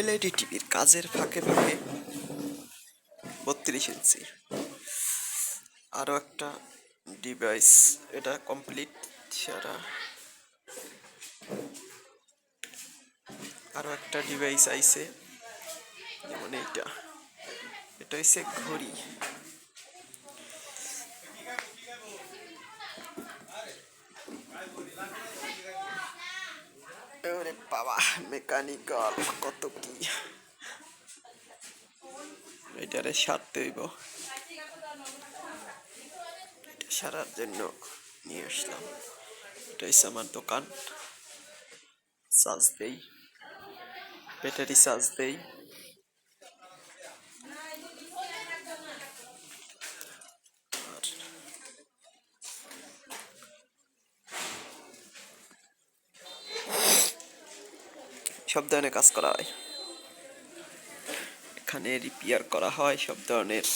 LED টিভির কাজের ফাঁকে ফাঁকে বত্রিশ ইঞ্চি। আরও একটা ডিভাইস এটা কমপ্লিট ছাড়া আরও একটা ডিভাইস আইসে যেমন এইটা। এটা হচ্ছে ঘড়ি। ওরে বাবা মেকানিক্যাল কত কি এটারে সারতে হইব এটা সারার জন্য নিয়ে আসলাম এটা হচ্ছে আমার দোকান চার্জ দেই ব্যাটারি চার্জ দেই সব ধরনের কাজ করা হয়। এখানে রিপেয়ার করা হয় সব ধরনের